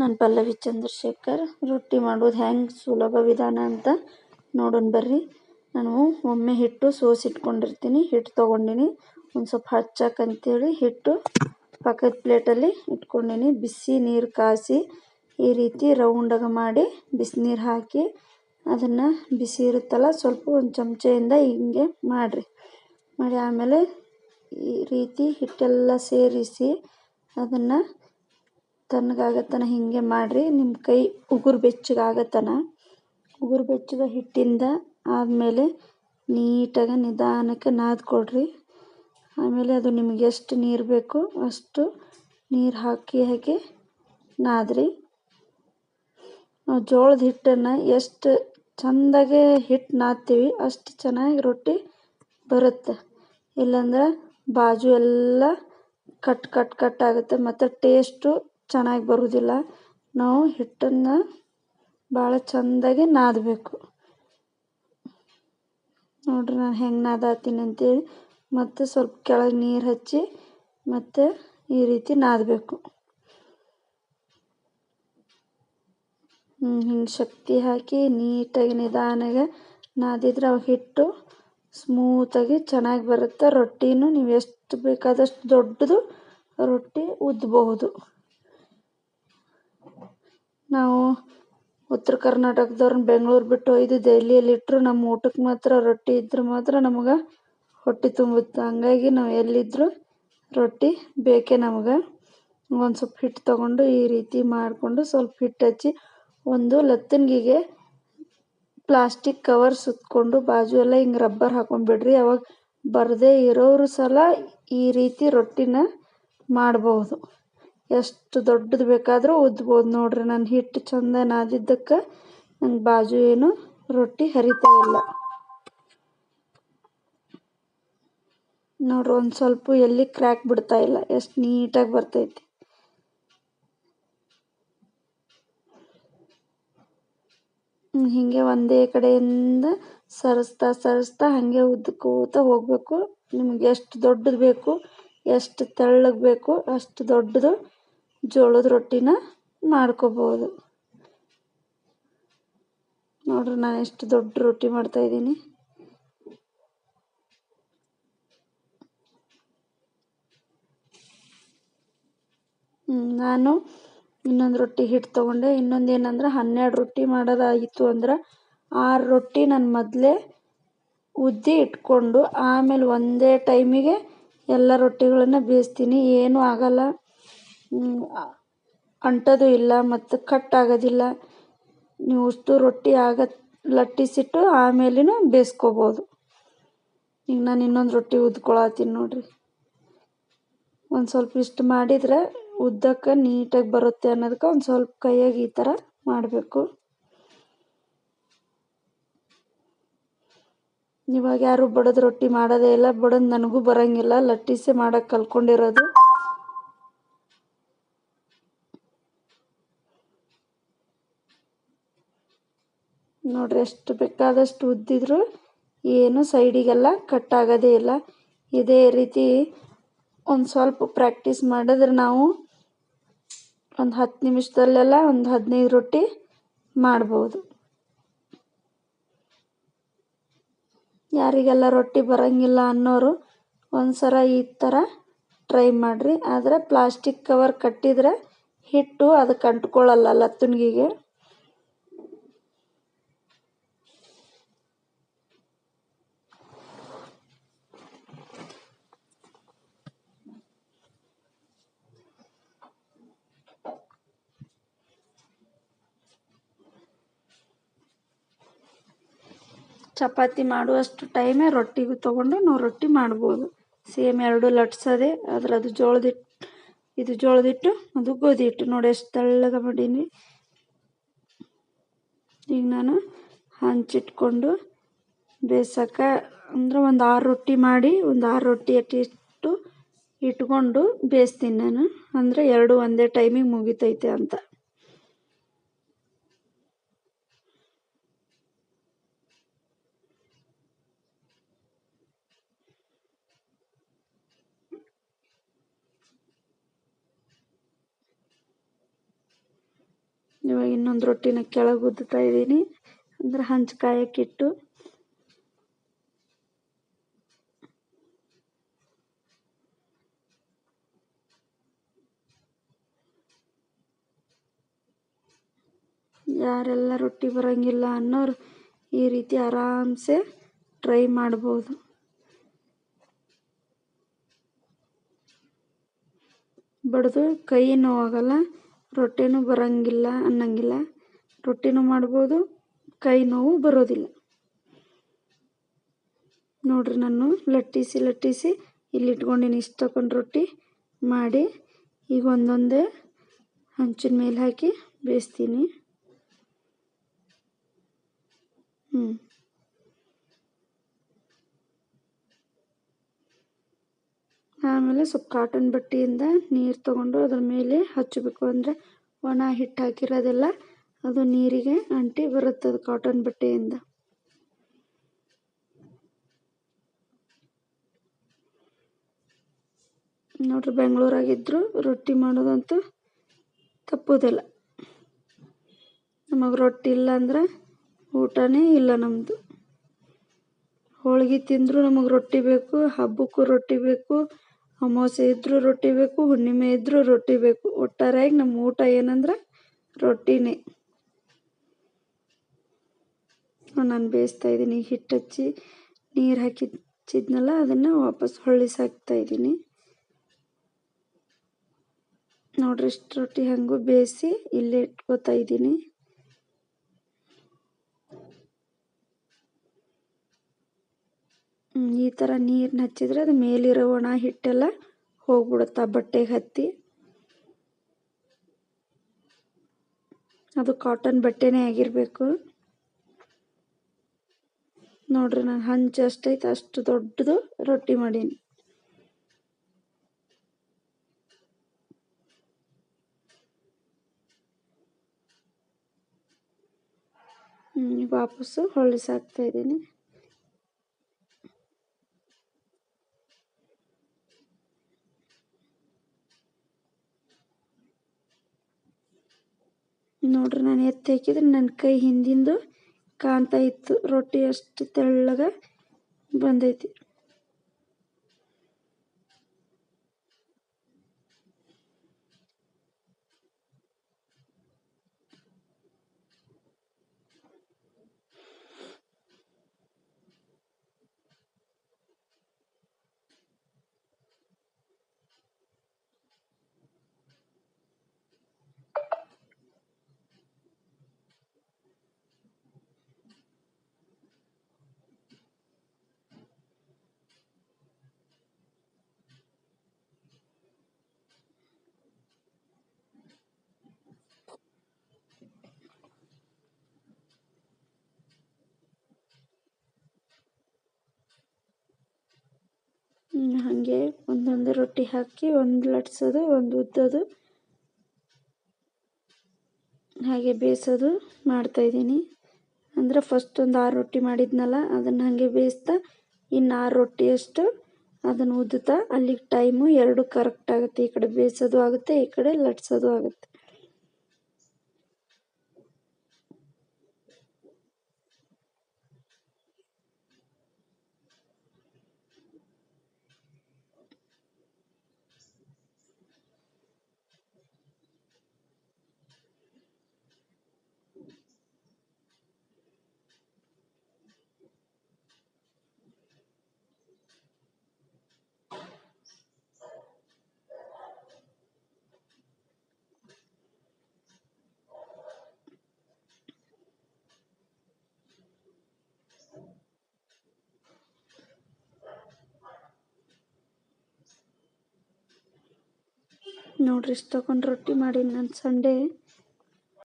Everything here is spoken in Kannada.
ನಾನು ಪಲ್ಲವಿ ಚಂದ್ರಶೇಖರ್. ರೊಟ್ಟಿ ಮಾಡೋದು ಹೆಂಗೆ ಸುಲಭ ವಿಧಾನ ಅಂತ ನೋಡೋಣ ಬರ್ರಿ. ನಾನು ಒಮ್ಮೆ ಹಿಟ್ಟು ಸೋಸಿಟ್ಕೊಂಡಿರ್ತೀನಿ ಹಿಟ್ಟು ತೊಗೊಂಡಿನಿ. ಒಂದು ಸ್ವಲ್ಪ ಹಚ್ಚಕ್ಕಂತೇಳಿ ಹಿಟ್ಟು ಪಕ್ಕದ ಪ್ಲೇಟಲ್ಲಿ ಇಟ್ಕೊಂಡಿನಿ. ಬಿಸಿ ನೀರು ಕಾಸಿ ಈ ರೀತಿ ರೌಂಡಾಗ ಮಾಡಿ ಬಿಸಿನೀರು ಹಾಕಿ ಅದನ್ನು ಬಿಸಿ ಇರುತ್ತಲ್ಲ ಸ್ವಲ್ಪ ಒಂದು ಚಮಚೆಯಿಂದ ಹಿಂಗೆ ಮಾಡಿರಿ. ಮಾಡಿ ಆಮೇಲೆ ಈ ರೀತಿ ಹಿಟ್ಟೆಲ್ಲ ಸೇರಿಸಿ ಅದನ್ನು ತಣ್ಣಗಾಗತ್ತನ ಹಿಂಗೆ ಮಾಡಿರಿ ನಿಮ್ಮ ಕೈ ಉಗುರು ಬೆಚ್ಚಗಾಗತ್ತನ ಉಗುರು ಬೆಚ್ಚಗ ಹಿಟ್ಟಿಂದ ಆದಮೇಲೆ ನೀಟಾಗಿ ನಿಧಾನಕ್ಕೆ ನಾದ್ಕೊಡ್ರಿ ಆಮೇಲೆ ಅದು ನಿಮಗೆ ಎಷ್ಟು ನೀರು ಬೇಕು ಅಷ್ಟು ನೀರು ಹಾಕಿ ಹಾಕಿ ನಾದ್ರಿ. ನಾವು ಜೋಳದ ಹಿಟ್ಟನ್ನು ಎಷ್ಟು ಚೆಂದಾಗೆ ಹಿಟ್ಟು ನಾದ್ತೀವಿ ಅಷ್ಟು ಚೆನ್ನಾಗಿ ರೊಟ್ಟಿ ಬರುತ್ತೆ. ಇಲ್ಲಾಂದ್ರೆ ಬಾಜು ಎಲ್ಲ ಕಟ್ ಕಟ್ ಕಟ್ ಆಗುತ್ತೆ, ಮತ್ತು ಟೇಸ್ಟು ಚೆನ್ನಾಗಿ ಬರುವುದಿಲ್ಲ ನಾವು ಹಿಟ್ಟನ್ನು ಭಾಳ ಚೆಂದಾಗಿ ನಾದಬೇಕು. ನೋಡಿರಿ ನಾನು ಹೆಂಗೆ ನಾದಾತೀನಿ ಅಂತೇಳಿ ಮತ್ತು ಸ್ವಲ್ಪ ಕೆಳಗೆ ನೀರು ಹಚ್ಚಿ ಮತ್ತು ಈ ರೀತಿ ನಾದಬೇಕು. ಹಿಂಗೆ ಶಕ್ತಿ ಹಾಕಿ ನೀಟಾಗಿ ನಿಧಾನಗೆ ನಾದಿದ್ರೆ ಅವು ಹಿಟ್ಟು ಸ್ಮೂತಾಗಿ ಚೆನ್ನಾಗಿ ಬರುತ್ತೆ. ರೊಟ್ಟಿನೂ ನೀವು ಎಷ್ಟು ಬೇಕಾದಷ್ಟು ದೊಡ್ಡದು ರೊಟ್ಟಿ ಉದ್ದಬಹುದು ನಾವು ಉತ್ತರ ಕರ್ನಾಟಕದವ್ರನ್ನ ಬೆಂಗಳೂರು ಬಿಟ್ಟು ಒಯ್ದು ದೆಹಲಿಯಲ್ಲಿ ಇಟ್ಟರು ನಮ್ಮ ಊಟಕ್ಕೆ ಮಾತ್ರ ರೊಟ್ಟಿ ಇದ್ರೆ ಮಾತ್ರ ನಮಗೆ ಹೊಟ್ಟೆ ತುಂಬುತ್ತೆ. ಹಂಗಾಗಿ ನಾವು ಎಲ್ಲಿದ್ದರೂ ರೊಟ್ಟಿ ಬೇಕೇ ನಮಗೆ. ಒಂದು ಸ್ವಲ್ಪ ಹಿಟ್ಟು ತಗೊಂಡು ಈ ರೀತಿ ಮಾಡಿಕೊಂಡು ಸ್ವಲ್ಪ ಹಿಟ್ಟು ಹಚ್ಚಿ ಒಂದು ಲತ್ತಂಗಿಗೆ ಪ್ಲಾಸ್ಟಿಕ್ ಕವರ್ ಸುತ್ತಕೊಂಡು ಬಾಜು ಎಲ್ಲ ಹಿಂಗೆ ರಬ್ಬರ್ ಹಾಕೊಂಡ್ಬಿಡ್ರಿ ಅವಾಗ ಬರದೇ ಇರೋರು ಸಲ ಈ ರೀತಿ ರೊಟ್ಟಿನ ಮಾಡ್ಬೋದು ಎಷ್ಟು ದೊಡ್ಡದು ಬೇಕಾದರೂ ಉದ್ಬೋದು ನೋಡ್ರಿ ನಾನು ಹಿಟ್ಟು ಚಂದ ನಾದಿದ್ದಕ್ಕೆ ನಂಗೆ ಬಾಜು ಏನು ರೊಟ್ಟಿ ಹರಿತಾ ಇಲ್ಲ. ನೋಡ್ರಿ ಒಂದು ಸ್ವಲ್ಪ ಎಲ್ಲಿ ಕ್ರ್ಯಾಕ್ ಬಿಡ್ತಾ ಇಲ್ಲ, ಎಷ್ಟು ನೀಟಾಗಿ ಬರ್ತೈತಿ. ಹಿಂಗೆ ಒಂದೇ ಕಡೆಯಿಂದ ಸರಿಸ್ತಾ ಸರಿಸ್ತಾ ಹಾಗೆ ಉದ್ದಕೋತ ಹೋಗಬೇಕು. ನಿಮ್ಗೆ ಎಷ್ಟು ದೊಡ್ಡದು ಬೇಕು, ಎಷ್ಟು ತೆಳ್ಳಗೆ ಬೇಕು, ಅಷ್ಟು ದೊಡ್ಡದು ಜೋಳದ ರೊಟ್ಟಿನ ಮಾಡ್ಕೋಬೋದು. ನೋಡ್ರಿ ನಾನು ಎಷ್ಟು ದೊಡ್ಡ ರೊಟ್ಟಿ ಮಾಡ್ತಾ ಇದ್ದೀನಿ. ನಾನು ಇನ್ನೊಂದು ರೊಟ್ಟಿ ಹಿಟ್ಟು ತೊಗೊಂಡೆ. ಇನ್ನೊಂದು ಏನಂದ್ರೆ ಹನ್ನೆರಡು ರೊಟ್ಟಿ ಮಾಡೋದಾಗಿತ್ತು ಅಂದ್ರೆ ಆರು ರೊಟ್ಟಿ ನಾನು ಮೊದಲೇ ಉದ್ದಿ ಇಟ್ಕೊಂಡು ಆಮೇಲೆ ಒಂದೇ ಟೈಮಿಗೆ ಎಲ್ಲ ರೊಟ್ಟಿಗಳನ್ನು ಬೇಯಿಸ್ತೀನಿ. ಏನೂ ಆಗಲ್ಲ. ಅಂಟೋದು ಇಲ್ಲ ಮತ್ತು ಕಟ್ ಆಗೋದಿಲ್ಲ. ನೀವು ಉಷ್ಟು ರೊಟ್ಟಿ ಆಗ ಲಟ್ಟಿಸಿಟ್ಟು ಆಮೇಲೆ ಬೇಯಿಸ್ಕೋಬೋದು. ಈಗ ನಾನು ಇನ್ನೊಂದು ರೊಟ್ಟಿ ಉದ್ಕೊಳತ್ತೀನಿ ನೋಡಿರಿ. ಒಂದು ಸ್ವಲ್ಪ ಇಷ್ಟು ಮಾಡಿದರೆ ಉದ್ದಕ್ಕೆ ನೀಟಾಗಿ ಬರುತ್ತೆ ಅನ್ನೋದಕ್ಕೆ ಒಂದು ಸ್ವಲ್ಪ ಕೈಯಾಗಿ ಈ ಥರ ಮಾಡಬೇಕು. ಇವಾಗ ಯಾರು ಬಡದ ರೊಟ್ಟಿ ಮಾಡೋದೇ ಇಲ್ಲ, ಬಡದ ನನಗೂ ಬರೋಂಗಿಲ್ಲ, ಲಟ್ಟಿಸೇ ಮಾಡೋಕ್ಕೆ ಕಲ್ತ್ಕೊಂಡಿರೋದು ನೋಡ್ರಿ, ಎಷ್ಟು ಬೇಕಾದಷ್ಟು ಉದ್ದಿದ್ರು ಏನು ಸೈಡಿಗೆಲ್ಲ ಕಟ್ ಆಗೋದೇ ಇಲ್ಲ. ಇದೇ ರೀತಿ ಒಂದು ಸ್ವಲ್ಪ ಪ್ರಾಕ್ಟೀಸ್ ಮಾಡಿದ್ರೆ ನಾವು ಒಂದು ಹತ್ತು ನಿಮಿಷದಲ್ಲೆಲ್ಲ ಒಂದು ಹದಿನೈದು ರೊಟ್ಟಿ ಮಾಡ್ಬೋದು. ಯಾರಿಗೆಲ್ಲ ರೊಟ್ಟಿ ಬರೋಂಗಿಲ್ಲ ಅನ್ನೋರು ಒಂದು ಸರ ಈ ಥರ ಟ್ರೈ ಮಾಡಿರಿ. ಆದರೆ ಪ್ಲಾಸ್ಟಿಕ್ ಕವರ್ ಕಟ್ಟಿದರೆ ಹಿಟ್ಟು ಅದಕ್ಕೆ ಅಂಟ್ಕೊಳ್ಳಲ್ಲ ಲತ್ತುನ್ಗಿಗೆ ಚಪಾತಿ ಮಾಡುವಷ್ಟು ಟೈಮೇ ರೊಟ್ಟಿಗೂ ತೊಗೊಂಡು ನಾವು ರೊಟ್ಟಿ ಮಾಡ್ಬೋದು. ಸೇಮ್ ಎರಡು ಲಟ್ಸೋದೆ ಆದ್ರೆ ಅದು ಜೋಳದಿಟ್ಟು, ಇದು ಜೋಳದ ಹಿಟ್ಟು ಅದು ಗೋಧಿ ಹಿಟ್ಟು ನೋಡಿ ಎಷ್ಟು ತೆಳ್ಳಗ ಮಾಡೀನಿ ಈಗ ನಾನು ಹಂಚಿಟ್ಕೊಂಡು ಬೇಯಿಸೋಕೆ ಅಂದ್ರೆ ಒಂದು ಆರು ರೊಟ್ಟಿ ಮಾಡಿ, ಒಂದು ಆರು ರೊಟ್ಟಿ ಅಟ್ಟಿಟ್ಟು ಇಟ್ಕೊಂಡು ಬೇಯಿಸ್ತೀನಿ ನಾನು. ಅಂದರೆ ಎರಡು ಒಂದೇ ಟೈಮಿಗೆ ಮುಗಿತೈತೆ ಅಂತ. ಇವಾಗ ಇನ್ನೊಂದು ರೊಟ್ಟಿನ ಕೆಳಗೆ ಉದ್ದುತ್ತಾ ಇದ್ದೀನಿ. ಅಂದ್ರೆ ಹಂಚು ಕಾಯಕ್ಕಿಟ್ಟು ಯಾರೆಲ್ಲ ರೊಟ್ಟಿ ಬರೋಂಗಿಲ್ಲ ಅನ್ನೋರು ಈ ರೀತಿ ಆರಾಮ್ಸೆ ಟ್ರೈ ಮಾಡ್ಬೋದು. ಬಡಿದು ಕೈ ನೋವಾಗಲ್ಲ. ರೊಟ್ಟಿನೂ ಬರೋಂಗಿಲ್ಲ ಅನ್ನಂಗಿಲ್ಲ. ರೊಟ್ಟಿನೂ ಮಾಡ್ಬೋದು ಕೈ ನೋವು ಬರೋದಿಲ್ಲ. ನೋಡ್ರಿ ನಾನು ಲಟ್ಟಿಸಿ ಲಟ್ಟಿಸಿ ಇಲ್ಲಿ ಇಟ್ಕೊಂಡಿನಿ ಇಷ್ಟು ತಗೊಂಡು ರೊಟ್ಟಿ ಮಾಡಿ ಈಗ ಒಂದೊಂದೇ ಹಂಚಿನ ಮೇಲೆ ಹಾಕಿ ಬೇಯಿಸ್ತೀನಿ. ಹ್ಞೂ ಆಮೇಲೆ ಸ್ವಲ್ಪ ಕಾಟನ್ ಬಟ್ಟೆಯಿಂದ ನೀರು ತಗೊಂಡು ಅದ್ರ ಮೇಲೆ ಹಚ್ಚಬೇಕು ಅಂದರೆ ಒಣ ಹಿಟ್ಟು ಹಾಕಿರೋದೆಲ್ಲ ಅದು ನೀರಿಗೆ ಅಂಟಿ ಬರುತ್ತೆ ಅದು ಕಾಟನ್ ಬಟ್ಟೆಯಿಂದ. ನೋಡ್ರಿ ಬೆಂಗಳೂರಾಗಿದ್ದರು ರೊಟ್ಟಿ ಮಾಡೋದಂತೂ ತಪ್ಪೋದಿಲ್ಲ. ನಮಗೆ ರೊಟ್ಟಿ ಇಲ್ಲ ಅಂದ್ರೆ ಊಟನೇ ಇಲ್ಲ ನಮ್ಮದು ಹೋಳಿಗೆ ತಿಂದರೂ ನಮಗೆ ರೊಟ್ಟಿ ಬೇಕು, ಹಬ್ಬಕ್ಕೂ ರೊಟ್ಟಿ ಬೇಕು ಅಮಾವಾಸ್ಯೆ ಇದ್ದರೂ ರೊಟ್ಟಿ ಬೇಕು, ಹುಣ್ಣಿಮೆ ಇದ್ದರೂ ರೊಟ್ಟಿ ಬೇಕು. ಒಟ್ಟಾರೆಯಾಗಿ ನಮ್ಮ ಊಟ ಏನಂದ್ರೆ ರೊಟ್ಟಿನೇ. ನಾನು ಬೇಯಿಸ್ತಾ ಇದ್ದೀನಿ. ಹಿಟ್ಟು ಹಚ್ಚಿ ನೀರು ಹಾಕಿಚ್ಚಿದ್ನಲ್ಲ, ಅದನ್ನು ವಾಪಸ್ ಹೊಳ್ಳಿಸಿ ಹಾಕ್ತಾ ಇದ್ದೀನಿ. ನೋಡ್ರಿ ಇಷ್ಟು ರೊಟ್ಟಿ ಹಂಗೂ ಬೇಯಿಸಿ ಇಲ್ಲೇ ಇಟ್ಕೋತಾ ಇದ್ದೀನಿ. ಈ ಥರ ನೀರನ್ನ ಹಚ್ಚಿದ್ರೆ ಅದು ಮೇಲಿರೋ ಒಣ ಹಿಟ್ಟೆಲ್ಲ ಹೋಗ್ಬಿಡುತ್ತೆ, ಆ ಬಟ್ಟೆಗೆ ಹತ್ತಿ. ಅದು ಕಾಟನ್ ಬಟ್ಟೆನೇ ಆಗಿರಬೇಕು. ನೋಡ್ರಿ ನಾನು ಹಂಚು ಅಷ್ಟೈತೆ, ಅಷ್ಟು ದೊಡ್ಡದು ರೊಟ್ಟಿ ಮಾಡೀನಿ. ವಾಪಸ್ಸು ಹೊಳಿಸಾಕ್ತಾ ಇದ್ದೀನಿ. ನೋಡ್ರಿ ನಾನು ಎತ್ತಿ ಹಾಕಿದ್ರೆ ನನ್ನ ಕೈ ಹಿಂದಿಂದು ಕಾಣ್ತಾ ಇತ್ತು. ರೊಟ್ಟಿ ಅಷ್ಟು ತೆಳ್ಳಗೆ ಬಂದೈತಿ. ಹಾಗೆ ಒಂದೊಂದು ರೊಟ್ಟಿ ಹಾಕಿ ಒಂದು ಲಟ್ಸೋದು, ಒಂದು ಉದ್ದೋದು. ಹಾಗೆ ಬೇಯಿಸೋದು ಮಾಡ್ತಾಯಿದ್ದೀನಿ ಅಂದರೆ ಫಸ್ಟ್ ಒಂದು ಆರು ರೊಟ್ಟಿ ಮಾಡಿದ್ನಲ್ಲ, ಅದನ್ನು ಹಾಗೆ ಬೇಯಿಸ್ತಾ ಇನ್ನು ಆರು ರೊಟ್ಟಿಯಷ್ಟು ಅದನ್ನು ಉದ್ದುತ್ತಾ, ಅಲ್ಲಿಗೆ ಟೈಮು ಎರಡು ಕರೆಕ್ಟ್ ಆಗುತ್ತೆ. ಈ ಕಡೆ ಬೇಯಿಸೋದು ಆಗುತ್ತೆ, ಈ ಕಡೆ ಲಟ್ಸೋದು ಆಗುತ್ತೆ. ನೋಡ್ರಿ ಇಷ್ಟು ತಗೊಂಡು ರೊಟ್ಟಿ ಮಾಡೀನಿ ನಾನು ಸಂಡೇ.